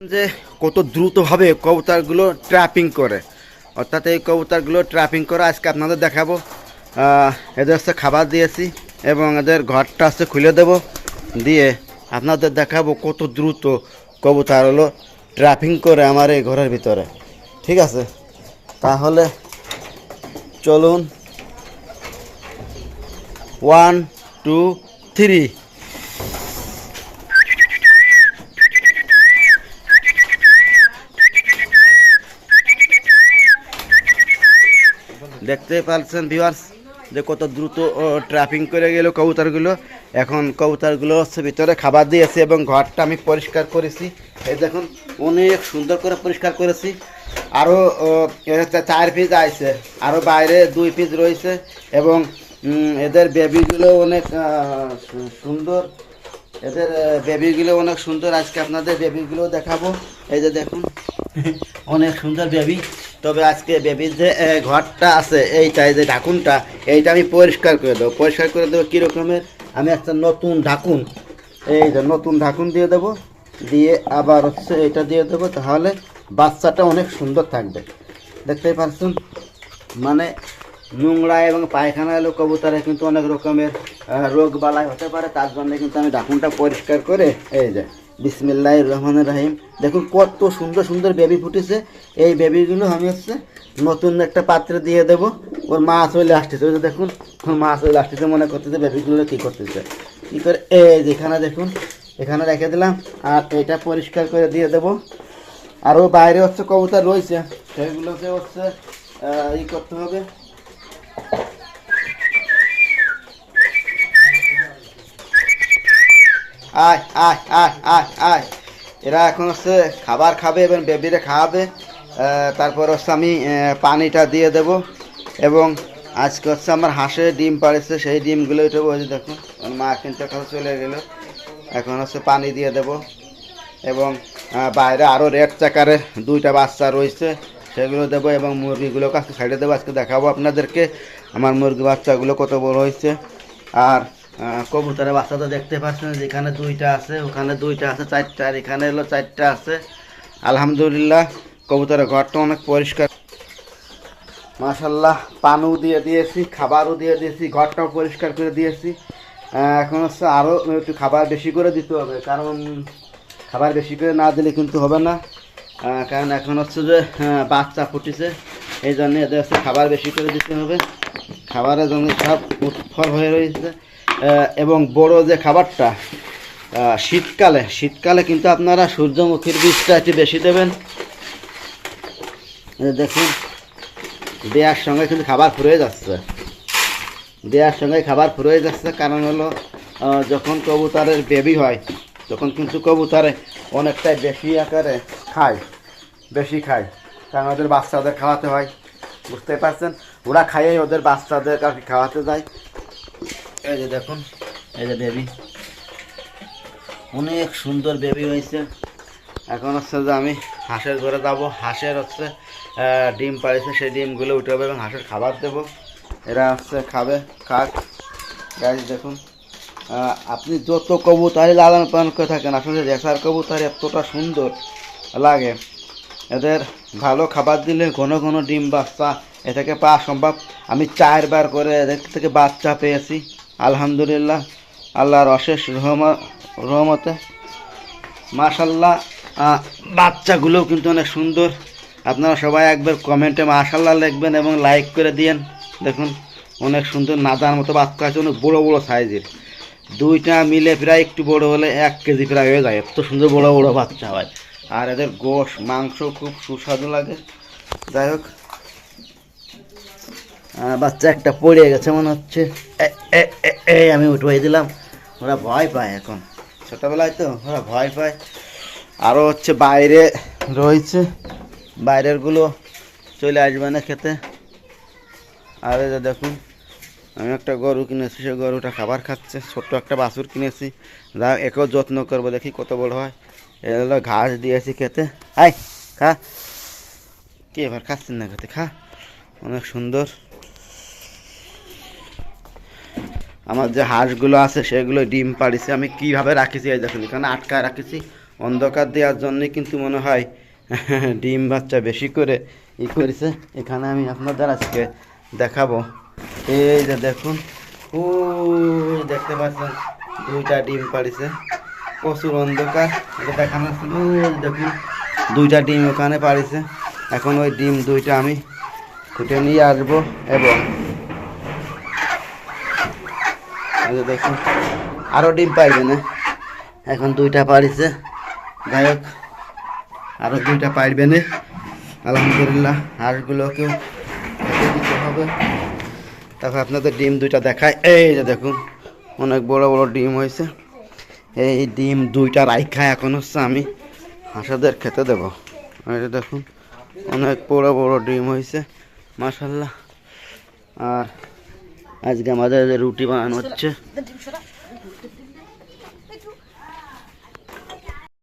যে কত দ্রুতভাবে কবুতরগুলো ট্র্যাপিং করে। অর্থাৎ এই কবুতরগুলো ট্র্যাপিং করে আজকে আপনাদের দেখাবো। এদের হচ্ছে খাবার দিয়েছি এবং এদের ঘরটা হচ্ছে খুলে দেব। দিয়ে আপনাদের দেখাবো কত দ্রুত কবুতর হলো ট্র্যাপিং করে আমার এই ঘরের ভিতরে। ঠিক আছে? তাহলে চলুন। ওয়ান টু থ্রি দেখতে পাচ্ছেন ভিউয়ার্স যে কত দ্রুত ট্রাফিং করে গেল কবুতরগুলো। এখন কবুতরগুলো হচ্ছে ভিতরে খাবার দিয়েছে এবং ঘরটা আমি পরিষ্কার করেছি। এই দেখুন, অনেক সুন্দর করে পরিষ্কার করেছি। আরও চার পিস আছে। আরও বাইরে দুই পিস রয়েছে এবং এদের বেবিগুলো অনেক সুন্দর। এদের বেবিগুলো অনেক সুন্দর। আজকে আপনাদের বেবিগুলো দেখাবো। এই যে দেখুন, অনেক সুন্দর বেবি তবে আজকে বেবির যে ঘরটা আছে, এইটা, এই যে ঢাকুনটা, এইটা আমি পরিষ্কার করে দেবো। পরিষ্কার করে দেবো কীরকমের? আমি একটা নতুন ঢাকুন, এই যে নতুন ঢাকুন দিয়ে দেবো, দিয়ে আবার হচ্ছে এটা দিয়ে দেবো, তাহলে বাচ্চাটা অনেক সুন্দর থাকবে। দেখতেই পাচ্ছেন? মানে নোংরা এবং পায়খানা এলো কবুতরে কিন্তু অনেক রকমের রোগ বালাই হতে পারে, তার জন্য কিন্তু আমি ঢাকুনটা পরিষ্কার করে, এই যে বিসমিল্লাহ রহমান রাহিম। দেখুন কত সুন্দর সুন্দর বেবি ফুটেছে। এই বেবিগুলো আমি হচ্ছে নতুন একটা পাত্রে দিয়ে দেবো। ওর মা চলে আসতেছে ওই দেখুন, ওর মা চলে আসতেছে মনে করতেছে বেবিগুলো কী করতেছে। কী করে? এই যে এখানে দেখুন, এখানে রেখে দিলাম। আর এটা পরিষ্কার করে দিয়ে দেবো। আরও বাইরে হচ্ছে কবুতর রয়েছে। সেগুলোকে হচ্ছে ই করতে হবে। আয় আয় আয় আয় এরা এখন হচ্ছে খাবার খাবে এবং বেবিরে খাওয়াবে। তারপর হচ্ছে আমি পানিটা দিয়ে দেব এবং আজকে হচ্ছে আমার হাঁসে ডিম পাড়েছে, সেই ডিমগুলো ওই যে দেখুন। মা কিন্তু এখন চলে গেল। এখন হচ্ছে পানি দিয়ে দেব এবং বাইরে আরও রেড চাকারে দুইটা বাচ্চা রয়েছে, সেগুলো দেবো এবং মুরগিগুলোকে আজকে সাইডে দেবো। আজকে দেখাবো আপনাদেরকে আমার মুরগি বাচ্চাগুলো কত বড় হয়েছে। আর কবুতরের বাচ্চা তো দেখতে পাচ্ছেন, যেখানে দুইটা আছে, ওখানে দুইটা আছে, চারটা, আর এখানে হলো চারটা আছে। আলহামদুলিল্লাহ, কবুতরের ঘরটা অনেক পরিষ্কার। মাশাল্লাহ পানও দিয়ে দিয়েছি, খাবারও দিয়ে দিয়েছি, ঘরটাও পরিষ্কার করে দিয়েছি। এখন হচ্ছে আরও একটু খাবার বেশি করে দিতে হবে, কারণ খাবার বেশি করে না দিলে কিন্তু হবে না। কারণ এখন হচ্ছে যে বাচ্চা ফুটেছে, এই জন্য এদের হচ্ছে খাবার বেশি করে দিতে হবে। খাবারের জন্য সব উৎফল হয়ে রয়েছে। এবং বড় যে খাবারটা শীতকালে শীতকালে কিন্তু আপনারা সূর্যমুখীর বীজটা একটু বেশি দেবেন। দেখুন দেওয়ার সঙ্গে কিন্তু খাবার ফুরিয়ে যাচ্ছে। দেওয়ার সঙ্গে খাবার ফুরিয়ে যাচ্ছে, কারণ হলো যখন কবুতরের বেবি হয়, তখন কিন্তু কবুতরে অনেকটাই বেশি আকারে খায়, বেশি খায়। কারণ ওদের বাচ্চাদের খাওয়াতে হয়, বুঝতে পারছেন? ওরা খাইয়েই ওদের বাচ্চাদের আর খাওয়াতে যায়। এই যে দেখুন, এই যে বেবি অনেক সুন্দর বেবি হয়েছে। এখন হচ্ছে যে আমি হাঁসের ঘরে যাব। হাঁসের হচ্ছে ডিম পাড়েছে, সেই ডিমগুলো উঠাবে এবং হাঁসের খাবার দেবো। এরা হচ্ছে খাবে, খাক। গাছ দেখুন আপনি যত কবুতারি লালন পালন করে থাকেন, আসলে রেসার কবুতারি এতটা সুন্দর লাগে। এদের ভালো খাবার দিলে ঘন ঘন ডিম, বাচ্চা এ থেকে পাওয়া সম্ভব। আমি চারবার করে এদের থেকে বাচ্চা পেয়েছি। আলহামদুলিল্লাহ, আল্লাহর অশেষ রহমত রহমতে। মাশাল্লাহ বাচ্চাগুলোও কিন্তু অনেক সুন্দর। আপনারা সবাই একবার কমেন্টে মাশাল্লাহ লিখবেন এবং লাইক করে দিয়েন। দেখুন, অনেক সুন্দর নাদার মতো বাচ্চা আছে, অনেক বড়ো বড়ো সাইজের। দুইটা মিলে প্রায় একটু বড় হলে এক কেজি প্রায় হয়ে যায়। এত সুন্দর বড় বড় বাচ্চা হয়। আর এদের গোশ, মাংস খুব সুস্বাদু লাগে। যাই হোক বাচ্চা একটা পড়ে গেছে মনে হচ্ছে। এই আমি উঠবাই দিলাম। ওরা ভয় পায় এখন। ছোটোবেলায় তো ওরা ভয় পায়। আরও হচ্ছে বাইরে রয়েছে। বাইরেরগুলো চলে আসবে না খেতে। আর দেখুন, আমি একটা গরু কিনেছি, সে গরুটা খাবার খাচ্ছে। ছোট্ট একটা বাছুর কিনেছি। যা একেও যত্ন করব, দেখি কত বড় হয়। এ হলো ঘাস দিয়েছি খেতে। আয়, খা। কে এবার খাচ্ছেন না খেতে? খা। অনেক সুন্দর। আমার যে হাঁসগুলো আছে, সেগুলো ডিম পাড়িছে। আমি কীভাবে রাখেছি এই দেখুন, এখানে আটকায় রাখেছি। অন্ধকার দেওয়ার জন্যে কিন্তু মনে হয় ডিম বাচ্চা বেশি করে ই করেছে। এখানে আমি আপনাদের আজকে দেখাবো। এই যে দেখুন ও দেখতে পাচ্ছেন, দুইটা ডিম পাড়িছে। প্রচুর অন্ধকার, এটা দেখানো দেখুন, দুইটা ডিম ওখানে পাড়িছে। এখন ওই ডিম দুইটা আমি ফুটে নিয়ে আসব এবং যে দেখুন। আরও ডিম পাইবে না। এখন দুইটা পাড়িছে। যাই হোক আরও দুইটা পাইবে না। আলহামদুলিল্লাহ, হাঁসগুলোকেও দিতে হবে। তারপর আপনাদের ডিম দুইটা দেখায় এই যে দেখুন, অনেক বড় বড় ডিম হয়েছে। এই ডিম দুইটা রাইখা এখন হচ্ছে আমি হাঁসাদের খেতে দেবো। এই দেখুন, অনেক বড় বড় ডিম হয়েছে মাশাল্লাহ আর আজকে আমাদের রুটি বানানো হচ্ছে